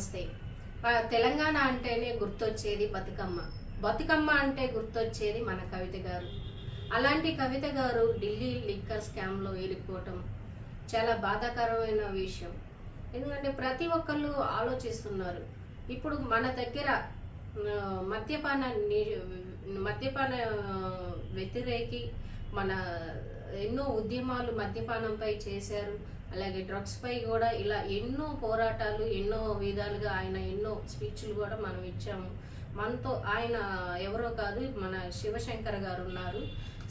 నమస్తే తెలంగాణ అంటేనే గుర్తొచ్చేది బతుకమ్మ. బతుకమ్మ అంటే గుర్తొచ్చేది మన కవిత గారు. అలాంటి కవిత గారు ఢిల్లీ లిక్కర్ స్కామ్లో ఇరుక్కోవటం చాలా బాధాకరమైన విషయం. ఎందుకంటే ప్రతి ఒక్కళ్ళు ఆలోచిస్తున్నారు. ఇప్పుడు మన దగ్గర మద్యపాన మద్యపాన వ్యతిరేకి మన ఎన్నో ఉద్యమాలు మద్యపానంపై చేశారు. అలాగే డ్రగ్స్ పై కూడా ఇలా ఎన్నో పోరాటాలు ఎన్నో విధాలుగా ఆయన ఎన్నో స్పీచ్లు కూడా మనం ఇచ్చాము. మనతో ఆయన ఎవరో కాదు మన శివశంకర్ గారు ఉన్నారు.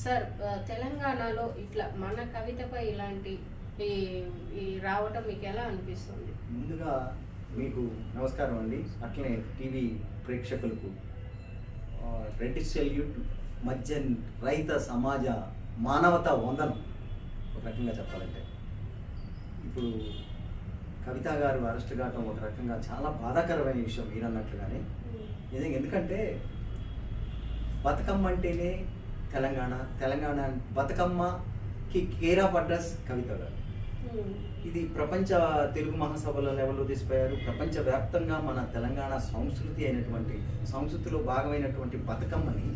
సార్ తెలంగాణలో ఇట్లా మన కవితపై ఇలాంటి ఈ రావటం మీకు ఎలా అనిపిస్తుంది? ముందుగా మీకు నమస్కారం అండి. అట్లనే టీవీ ప్రేక్షకులకు రెడ్డి సెల్యూట్ మధ్య రైత సమాజ మానవత వందనం ఒక రకంగా చెప్పాలంటే. ఇప్పుడు కవిత గారు అరెస్ట్ కావటం ఒక రకంగా చాలా బాధాకరమైన విషయం మీరు అన్నట్లుగానే నిజంగా ఎందుకంటే బతుకమ్మ అంటేనే తెలంగాణ తెలంగాణ బతుకమ్మకి కేర్ ఆఫ్ అడ్రస్ కవిత గారు. ఇది ప్రపంచ తెలుగు మహాసభల లెవెల్లో తీసిపోయారు. ప్రపంచ వ్యాప్తంగా మన తెలంగాణ సంస్కృతి అయినటువంటి సంస్కృతిలో భాగమైనటువంటి బతుకమ్మని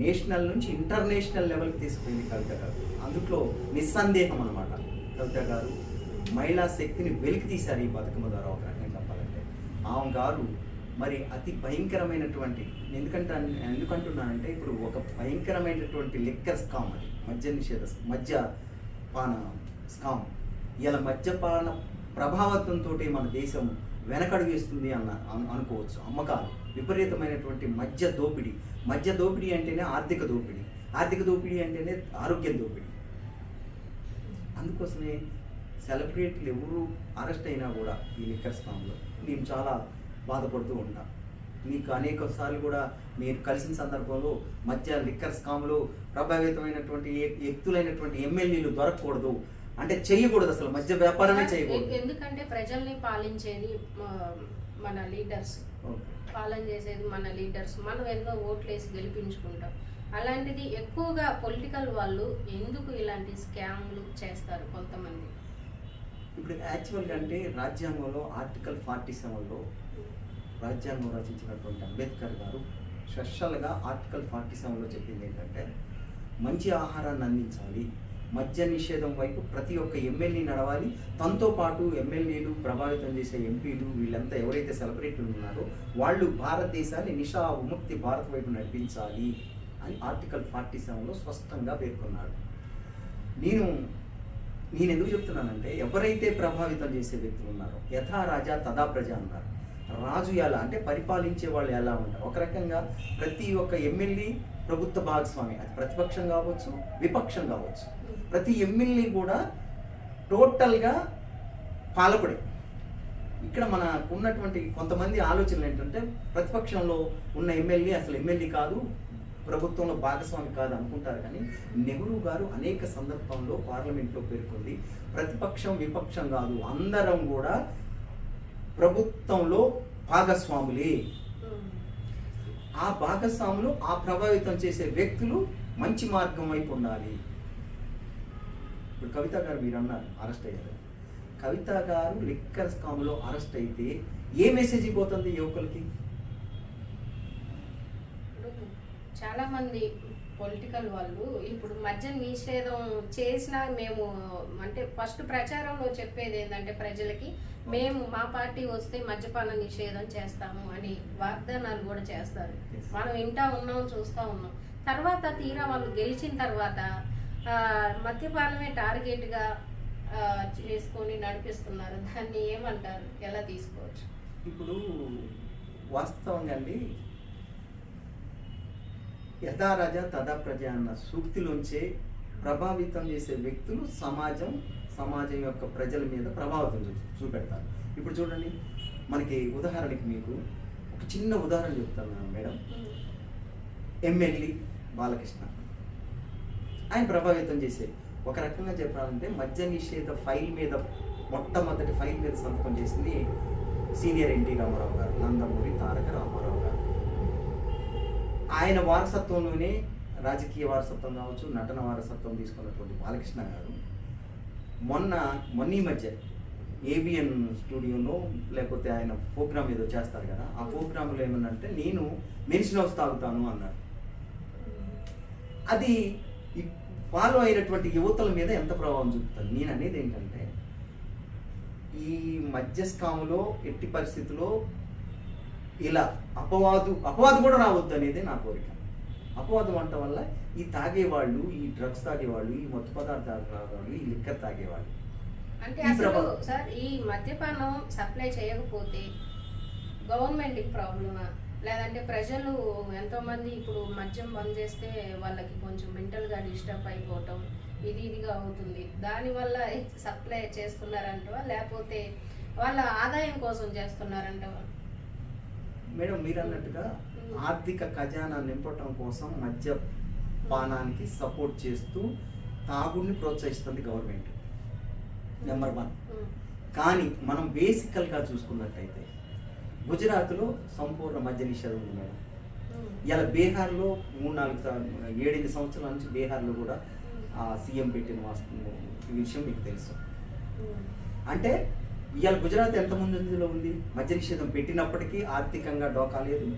నేషనల్ నుంచి ఇంటర్నేషనల్ లెవెల్కి తీసుకుపోయింది కవిత గారు. అందులో నిస్సందేహం అనమాట కవిత గారు మహిళా శక్తిని వెలికి తీశారు ఈ బతుకమ్మ ద్వారా ఒక రకంగా చెప్పాలంటే. ఆమె గారు మరి అతి భయంకరమైనటువంటి ఎందుకంటే ఎందుకంటున్నానంటే ఇప్పుడు ఒక భయంకరమైనటువంటి లిక్కర్ స్కామ్ అది మద్య నిషేధ మద్య పాన స్కామ్ ఇలా మద్యపాన ప్రభావంతో మన దేశం వెనకడుగేస్తుంది అన్న అనుకోవచ్చు. అమ్మకాలు విపరీతమైనటువంటి మద్య దోపిడీ. మద్య దోపిడీ అంటేనే ఆర్థిక దోపిడీ. ఆర్థిక దోపిడీ అంటేనే ఆరోగ్య దోపిడీ. అందుకోసమే సెలబ్రిటీలు ఎవరు అరెస్ట్ అయినా కూడా ఈ లిక్కర్ స్కామ్లో మేము చాలా బాధపడుతూ ఉంటాం. మీకు అనేక సార్లు కూడా మీరు కలిసిన సందర్భంలో మధ్య లిక్కర్ స్కామ్లో ప్రభావితమైనటువంటి వ్యక్తులైనటువంటి ఎమ్మెల్యేలు దొరకకూడదు. అంటే చేయకూడదు అసలు మధ్య వ్యాపారమే చేయకూడదు ఎందుకంటే ప్రజల్ని పాలించేది మన లీడర్స్. పాలన చేసేది మన లీడర్స్. మనం ఎన్నో ఓట్లు వేసి గెలిపించుకుంటాం. అలాంటిది ఎక్కువగా పొలిటికల్ వాళ్ళు ఎందుకు ఇలాంటి స్కామ్లు చేస్తారు కొంతమంది? ఇప్పుడు యాక్చువల్గా అంటే రాజ్యాంగంలో ఆర్టికల్ ఫార్టీ సెవెన్లో రాజ్యాంగం రచించినటువంటి అంబేద్కర్ గారు స్పెషల్గా ఆర్టికల్ ఫార్టీ సెవెన్లో చెప్పింది ఏంటంటే మంచి ఆహారాన్ని అందించాలి మద్య నిషేధం వైపు ప్రతి ఒక్క ఎమ్మెల్యే నడవాలి తనతో పాటు ఎమ్మెల్యేలు ప్రభావితం చేసే ఎంపీలు వీళ్ళంతా ఎవరైతే సెలబ్రిటీలు ఉన్నారో వాళ్ళు భారతదేశాన్ని నిషా విముక్తి భారత్ వైపు నడిపించాలి. అని ఆర్టికల్ ఫార్టీ సెవెన్లో స్పష్టంగా పేర్కొన్నాడు. నేను నేను ఎందుకు చెప్తున్నానంటే ఎవరైతే ప్రభావితం చేసే వ్యక్తులు ఉన్నారో యథా రాజా తదా ప్రజ అన్నారు. రాజు ఎలా అంటే పరిపాలించే వాళ్ళు ఎలా ఉంటారు? ఒక రకంగా ప్రతి ఒక్క ఎమ్మెల్యే ప్రభుత్వ భాగస్వామి అది ప్రతిపక్షం కావచ్చు విపక్షం కావచ్చు. ప్రతి ఎమ్మెల్యే కూడా టోటల్గా పాలకుడే. ఇక్కడ మనకు ఉన్నటువంటి కొంతమంది ఆలోచనలు ఏంటంటే ప్రతిపక్షంలో ఉన్న ఎమ్మెల్యే అసలు ఎమ్మెల్యే కాదు ప్రభుత్వంలో భాగస్వామి కాదు అనుకుంటారు కానీ నెహ్రూ గారు అనేక సందర్భంలో పార్లమెంట్లో పేర్కొంది. ప్రతిపక్షం విపక్షం కాదు అందరం కూడా ప్రభుత్వంలో భాగస్వాములే. ఆ భాగస్వాములు ఆ ప్రభావితం చేసే వ్యక్తులు మంచి మార్గం వైపు ఉండాలి. ఇప్పుడు కవిత గారు మీరు అన్నారు అరెస్ట్ అయ్యారు. కవిత గారు లిక్కర్ స్కామ్లో అరెస్ట్ అయితే ఏ మెసేజ్ పోతుంది యువకులకి ఇప్పుడు చాలా మంది పొలిటికల్ వాళ్ళు ఇప్పుడు మద్య నిషేధం చేసినా మేము అంటే ఫస్ట్ ప్రచారంలో చెప్పేది ఏంటంటే ప్రజలకి మేము మా పార్టీ వస్తే మద్యపాన నిషేధం చేస్తాము అని వాగ్దానాలు కూడా చేస్తారు. మనం వింటా ఉన్నాం చూస్తూ ఉన్నాం. తర్వాత తీరా వాళ్ళు గెలిచిన తర్వాత మద్యపానమే టార్గెట్గా చేసుకొని నడిపిస్తున్నారు. దాన్ని ఏమంటారు? ఎలా తీసుకోవచ్చు? ఇప్పుడు వాస్తవంగా అండి యథా రాజా తదా ప్రజ అన్న సూక్తిలోంచే ప్రభావితం చేసే వ్యక్తులు సమాజం సమాజం యొక్క ప్రజల మీద ప్రభావితం చూ చూపెడతారు. ఇప్పుడు చూడండి మనకి ఉదాహరణకి మీకు ఒక చిన్న ఉదాహరణ చెప్తాను మేడం. ఎమ్మెల్యే బాలకృష్ణ. ఆయన ప్రభావితం చేసే ఒక రకంగా చెప్పాలంటే మద్య నిషేధ ఫైల్ మీద మొట్టమొదటి ఫైల్ మీద సంతకం చేసింది సీనియర్ ఎన్టీ రామారావు గారు నందమూరి తారక రామారావు గారు. ఆయన వారసత్వంలోనే రాజకీయ వారసత్వం కావచ్చు నటన వారసత్వం తీసుకున్నటువంటి బాలకృష్ణ గారు మొన్న మొన్న ఈ మధ్య ఏబిఎన్ స్టూడియోలో లేకపోతే ఆయన ప్రోగ్రామ్ ఏదో చేస్తారు కదా ఆ ప్రోగ్రాంలో ఏమన్నంటే నేను మెన్షన్ హౌస్ తాగుతాను అన్నాడు అది ఫాలో అయినటువంటి యువతల మీద ఎంత ప్రభావం చూపుతుంది? నేను అనేది ఏంటంటే ఈ మధ్యస్కాములో ఎట్టి పరిస్థితిలో ఇలా అపవాదు అపవాదు కూడా రావద్దు అనేది నా కోరిక. అపవాదం అంట వల్ల ఈ తాగేవాళ్ళు ఈ డ్రగ్స్ తాగేవాళ్ళు ఈ మత్తు పదార్థాలు తాగేవాళ్ళు ఈ లిక్కర్ తాగేవాళ్ళు. అంటే అసలు. సార్ ఈ మద్యపానం సప్లై చేయకపోతే గవర్నమెంట్ ప్రాబ్లమా లేదంటే ప్రజలు ఎంతో మంది ఇప్పుడు మద్యం బంద్ చేస్తే వాళ్ళకి కొంచెం మెంటల్గా డిస్టర్బ్ అయిపోవటం ఇది ఇదిగా అవుతుంది. దానివల్ల సప్లై చేస్తున్నారంటవా? లేకపోతే వాళ్ళ ఆదాయం కోసం చేస్తున్నారంటవా? మేడం మీరు అన్నట్టుగా ఆర్థిక ఖజానా నింపటం కోసం మద్యపానానికి సపోర్ట్ చేస్తూ తాగుడిని ప్రోత్సహిస్తుంది గవర్నమెంట్. నెంబర్ వన్ కానీ మనం బేసికల్గా చూసుకున్నట్టయితే గుజరాత్లో సంపూర్ణ మద్య నిషేధం ఉంది మేడం. ఇలా బీహార్లో మూడు నాలుగు ఏడెనిమిది సంవత్సరాల నుంచి బీహార్లో కూడా సీఎం పెట్టిన వాస్తవం ఈ విషయం మీకు తెలుసు. అంటే ఇవాళ గుజరాత్ ఎంత ముందంజలో ఉంది? మద్య నిషేధం పెట్టినప్పటికీ ఆర్థికంగా డోకా లేదు.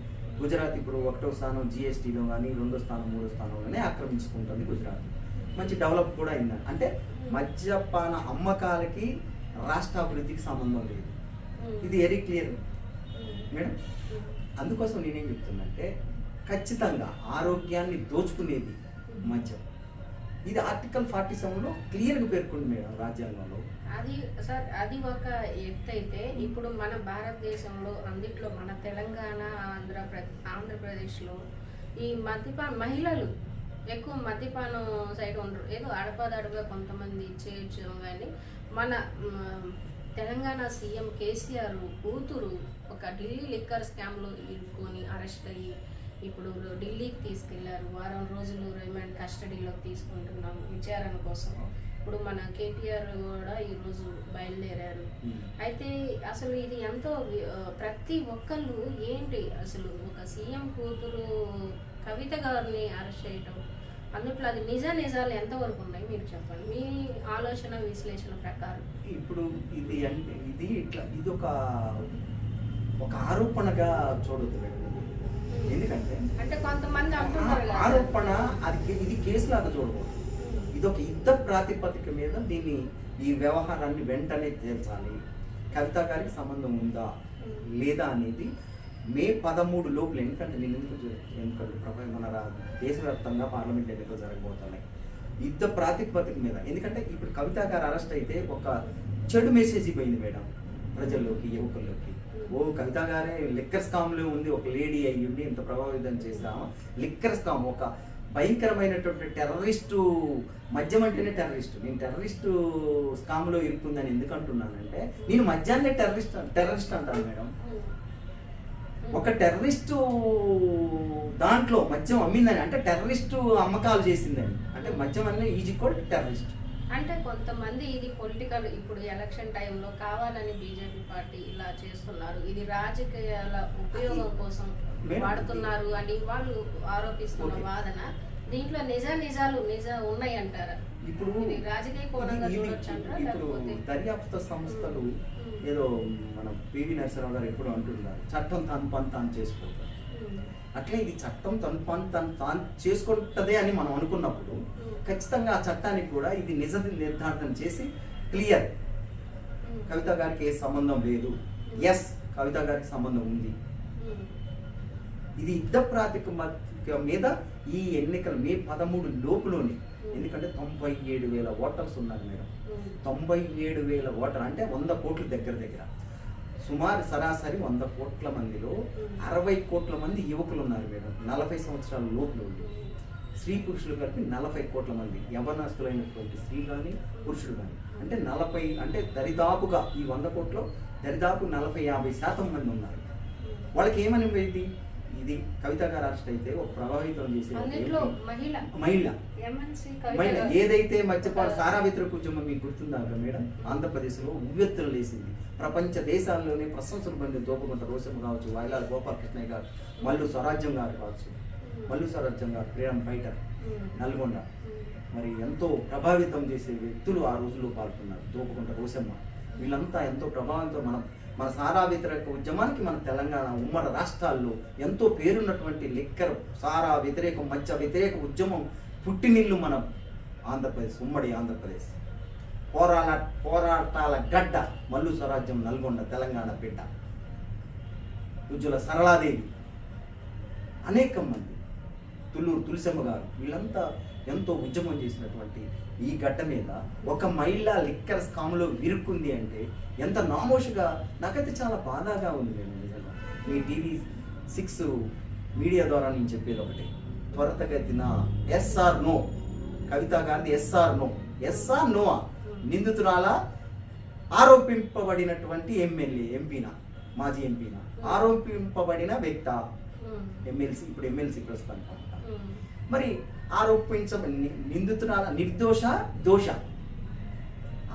గుజరాత్ ఇప్పుడు ఒకటో స్థానం జిఎస్టీలో కానీ రెండో స్థానం మూడో స్థానంలోనే ఆక్రమించుకుంటుంది గుజరాత్. మంచి డెవలప్ కూడా అయింది. అంటే మద్యపాన అమ్మకాలకి రాష్ట్ర అభివృద్ధికి సంబంధం లేదు. ఇది వెరీ క్లియర్ మేడం అందుకోసం నేనేం చెప్తున్నంటే ఖచ్చితంగా ఆరోగ్యాన్ని దోచుకునేది మద్యం. ఇది ఆర్టికల్ ఫార్టీ సెవెన్లో క్లియర్గా పేర్కొంది మేడం రాజ్యాంగంలో. అది సార్ అది ఒక ఎత్తు అయితే ఇప్పుడు మన భారతదేశంలో అందుట్లో మన తెలంగాణ ఆంధ్రప్రదేశ్ ఆంధ్రప్రదేశ్లో ఈ మద్యపాన మహిళలు ఎక్కువ మద్యపానం సైడ్ ఉండరు. ఏదో అడపదడపగా కొంతమంది చేయొచ్చు కానీ మన తెలంగాణ సీఎం కేసీఆర్ కూతురు ఒక ఢిల్లీ లిక్కర్ స్కామ్లో ఇరుక్కొని అరెస్ట్ అయ్యి ఇప్పుడు ఢిల్లీకి తీసుకెళ్ళారు. వారం రోజులు రిమాండ్ కస్టడీలోకి తీసుకుంటున్నాం విచారణ కోసం. ఇప్పుడు మన కేటీఆర్ కూడా ఈరోజు బయలుదేరారు. అయితే అసలు ఇది ఎంతో ప్రతి ఒక్కళ్ళు ఏంటి అసలు ఒక సీఎం కూతురు కవిత గారిని అరెస్ట్ చేయటం? అందుట్లో అది నిజ నిజాలు ఎంతవరకు ఉన్నాయి? మీరు చెప్పండి. మీ ఆలోచన విశ్లేషణ ప్రకారం. ఇప్పుడు ఇది అంటే ఇది ఇట్లా ఇది ఒక ఒక ఆరోపణగా చూడొద్దు మేడం ఎందుకంటే అంటే కొంతమంది. ఆరోపణ అది ఇది కేసులాగా చూడకూడదు. ఇది ఒక యుద్ధ ప్రాతిపదిక మీద దీన్ని ఈ వ్యవహారాన్ని వెంటనే తేల్చాలి. కవిత గారికి సంబంధం ఉందా? లేదా అనేది మే పదమూడు లోపల ఎందుకంటే నేను ఎందుకు చూ- ఎందుకంటే ప్రభా మన దేశవ్యాప్తంగా పార్లమెంట్ ఎన్నికలు జరగబోతున్నాయి. యుద్ధ ప్రాతిపదిక మీద ఎందుకంటే ఇప్పుడు కవిత గారు అరెస్ట్ అయితే ఒక చెడు మెసేజ్ పోయింది మేడం ప్రజల్లోకి యువకుల్లోకి. ఓ కవిత గారే లిక్కర్ స్కామ్లో ఉంది ఒక లేడీ అయ్యి ఉండి ఇంత ప్రభావితం చేసాము లిక్కర్ స్కామ్ ఒక భయంకరమైనటువంటి టెర్రరిస్టు మద్యం అంటేనే టెర్రరిస్టు. నేను టెర్రరిస్టు స్కామ్లో ఇరుక్కుందని ఎందుకు అంటున్నానంటే నేను మద్యాన్నే టెర్రరిస్ట్ టెర్రరిస్ట్ అంటాను మేడం. ఒక టెర్రరిస్టు దాంట్లో మద్యం అమ్మిందని అంటే టెర్రరిస్టు అమ్మకాలు చేసిందని. అంటే మద్యం అనే ఈజ్ కూడా టెర్రరిస్ట్. అంటే కొంతమంది ఇది పొలిటికల్ ఇప్పుడు ఎలక్షన్ టైంలో కావాలని బీజేపీ పార్టీ ఇలా చేస్తున్నారు. ఇది రాజకీయాల ఉపయోగం కోసం వాడుతున్నారు అని వాళ్ళు ఆరోపిస్తున్న. వాదన దీంట్లో నిజ నిజాలు నిజ ఉన్నాయి అంటారా ఇప్పుడు రాజకీయ కోణంగా చూడొచ్చు దర్యాప్తు సంస్థలు ఏదో మన పివి నరసింహరావు గారు ఎప్పుడు అంటున్నారు చట్టం తను పని తాను ఉమ్, అట్లే ఇది చట్టం తన పని తను తాను చేసుకుంటదే అని మనం అనుకున్నప్పుడు ఉమ్, ఖచ్చితంగా ఆ చట్టానికి కూడా ఇది నిజ నిర్ధారణ చేసి క్లియర్. ఉమ్, కవిత గారికి ఏ సంబంధం లేదు. ఎస్ కవిత గారికి సంబంధం ఉంది. ఇది యుద్ధ ప్రాతిపదిక మీద ఈ ఎన్నికలు మే పదమూడు లోపులోనే. ఎందుకంటే తొంభై ఏడు వేల ఓటర్స్ ఉన్నారు మేడం. తొంభై ఏడు వేల ఓటర్ అంటే వంద కోట్ల దగ్గర దగ్గర. సుమారు సరాసరి వంద కోట్ల మందిలో అరవై కోట్ల మంది యువకులు ఉన్నారు మేడం. నలభై సంవత్సరాల లోపల స్త్రీ పురుషులు కలిపి నలభై కోట్ల మంది. యవనస్తులైనటువంటి స్త్రీ కానీ పురుషులు కానీ అంటే నలభై అంటే దరిదాపుగా ఈ వంద కోట్లో దరిదాపు నలభై యాభై శాతం మంది ఉన్నారు. వాళ్ళకి ఏమనిపోయింది ఇది కవిత గారు అరెస్ట్ అయితే ఒక ప్రభావితం చేసే మహిళ. మహిళ. ఏదైతే మద్యపాన సారా వ్యతిరేక ఉద్యమం మీకు గుర్తుందాక మేడం? ఆంధ్రప్రదేశ్లో ఉవ్వెత్తులు లేసింది ప్రపంచ దేశాల్లోనే ప్రశంసలు పొందిన దోపగుంట రోషం కావచ్చు. వైలాల్ గోపాలకృష్ణయ్య గారు మల్లు స్వరాజ్యం గారు కావచ్చు. Mallu Swarajyam garu freedom fighter Nalgonda. మరి ఎంతో ప్రభావితం చేసే వ్యక్తులు ఆ రోజుల్లో పాల్గొన్నారు. దోపగుంట రోసమ్మ వీళ్ళంతా ఎంతో ప్రభావంతో మనం మన సారా వ్యతిరేక ఉద్యమానికి మన తెలంగాణ ఉమ్మడి రాష్ట్రాల్లో ఎంతో పేరున్నటువంటి లిక్కర్ సారా వ్యతిరేక మధ్య వ్యతిరేక ఉద్యమం పుట్టినిల్లు మన ఆంధ్రప్రదేశ్ ఉమ్మడి ఆంధ్రప్రదేశ్. పోరాట పోరాటాల గడ్డ మల్లు స్వరాజ్యం నల్గొండ తెలంగాణ బిడ్డ. ఉజ్జుల సరళాదేవి. అనేకం మంది. తుళ్ళూరు తులసమ్మ గారు వీళ్ళంతా ఎంతో ఉద్యమం చేసినటువంటి ఈ గడ్డ మీద ఒక మహిళ లిక్కర్ స్కామ్లో విరుక్కుంది అంటే ఎంత నామోషుగా? నాకైతే చాలా బాధాగా ఉంది నేను నిజంగా. మీ టీవీ సిక్స్ మీడియా ద్వారా నేను చెప్పేది ఒకటి. త్వరతగతిన ఎస్ఆర్ నో. కవిత గారిది ఎస్ఆర్ నో. ఎస్ఆర్ నో నిందితురాల ఆరోపింపబడినటువంటి ఎమ్మెల్యే ఎంపీనా? మాజీ ఎంపీనా? ఆరోపింపబడిన వ్యక్త ఎమ్మెల్సీ ఇప్పుడు ఎమ్మెల్సీ ప్రస్తుతానికి ఉమ్, మరి ఆరోపించబడి ని- నిందితురాల నిర్దోష దోష.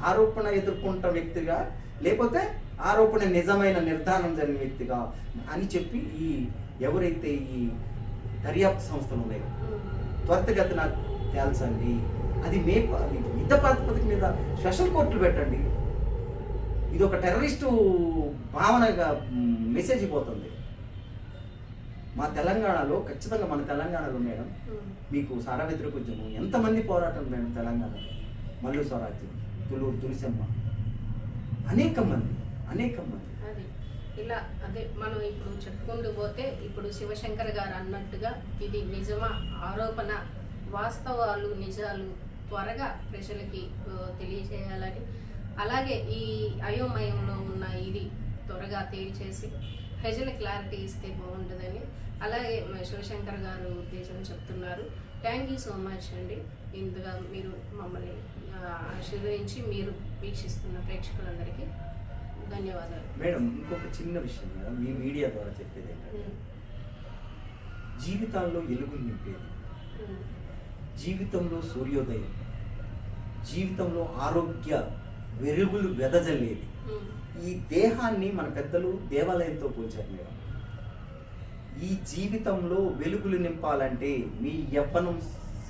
ఆరోపణ ఎదుర్కొంటున్న వ్యక్తిగా లేకపోతే ఆరోపణ నిజమైన నిర్ధారణ జరిగిన వ్యక్తిగా అని చెప్పి ఈ ఎవరైతే ఈ దర్యాప్తు సంస్థలు ఉన్నాయో ఉమ్. త్వరితగతిన తేల్చండి. అది మే అది యుద్ధ ప్రాతిపదిక మీద స్పెషల్ కోర్టులు పెట్టండి. ఇది ఒక టెర్రరిస్టు భావనగా మెసేజ్ పోతుంది. మా తెలంగాణలో ఖచ్చితంగా మన తెలంగాణలో మేడం. మీకు సారా వ్యతిరేక ఉద్యమం ఎంతమంది పోరాటం మేడం తెలంగాణలో? మల్లు స్వరాజ్యం తులూరు తులసమ్మ. అనేక మంది అనేక మంది. అది. ఇలా అదే మనం ఇప్పుడు చెప్పుకుంటూ పోతే ఇప్పుడు శివశంకర్ గారు అన్నట్టుగా ఇది నిజమా? ఆరోపణ వాస్తవాలు నిజాలు త్వరగా ప్రజలకి తెలియజేయాలని. అలాగే ఈ అయోమయంలో ఉన్న ఇది త్వరగా తేల్చేసి ప్రజల క్లారిటీ ఇస్తే బాగుంటుందని అలాగే శివశంకర్ గారు ఉద్దేశం చెప్తున్నారు. థ్యాంక్ యూ సో మచ్ అండి. ఇందుగా మీరు మమ్మల్ని ఆశీర్వదించి మీరు వీక్షిస్తున్న ప్రేక్షకులందరికీ ధన్యవాదాలు. మేడం ఇంకొక చిన్న విషయం మేడం. మీ మీడియా ద్వారా చెప్పేది ఏంటంటే జీవితాల్లో ఎలుగు నింపేది. జీవితంలో సూర్యోదయం. జీవితంలో ఆరోగ్య వెలుగులు వెదజల్లేది. ఈ దేహాన్ని మన పెద్దలు దేవాలయంతో పోల్చారు మేడం. ఈ జీవితంలో వెలుగులు నింపాలంటే మీ యవ్వనం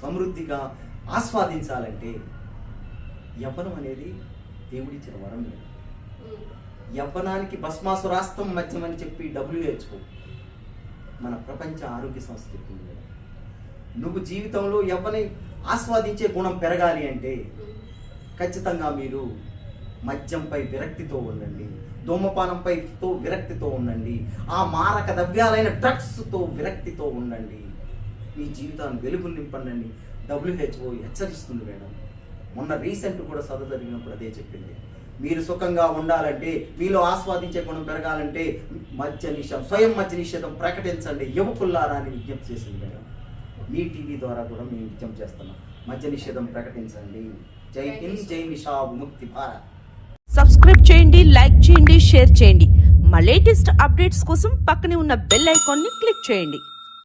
సమృద్ధిగా ఆస్వాదించాలంటే యవ్వనం అనేది దేవుడిచ్చిన వరం ఉమ్, యవ్వనానికి భస్మాసురాస్తం మధ్యం అని చెప్పి డబ్ల్యూహెచ్ఓ మన ప్రపంచ ఆరోగ్య సంస్థ నువ్వు జీవితంలో యవ్వని ఆస్వాదించే గుణం పెరగాలి అంటే ఖచ్చితంగా మీరు మద్యంపై విరక్తితో ఉండండి. ధూమపానంపైతో విరక్తితో ఉండండి. ఆ మారక ద్రవ్యాలైన డ్రగ్స్తో విరక్తితో ఉండండి. మీ జీవితాన్ని వెలుగు నింపండి డబ్ల్యూహెచ్ఓ హెచ్చరిస్తుంది మేడం. మొన్న రీసెంట్ కూడా సభ జరిగినప్పుడు అదే చెప్పింది. మీరు సుఖంగా ఉండాలంటే మీలో ఆస్వాదించే గుణం పెరగాలంటే మధ్య నిషేధం స్వయం మధ్య నిషేధం ప్రకటించండి. యువకుల్లారా అని విజ్ఞప్తి చేసింది మేడం. మీ టీవీ ద్వారా కూడా మేము విజ్ఞప్తి చేస్తున్నాం. మధ్య నిషేధం ప్రకటించండి. జై హింద్ జై నిషా ముక్తి భారత్. సబ్స్క్రైబ్ చేయండి లైక్ చేయండి షేర్ చేయండి. మా లేటెస్ట్ అప్డేట్స్ కోసం పక్కనే ఉన్న బెల్ ఐకాన్ని క్లిక్ చేయండి.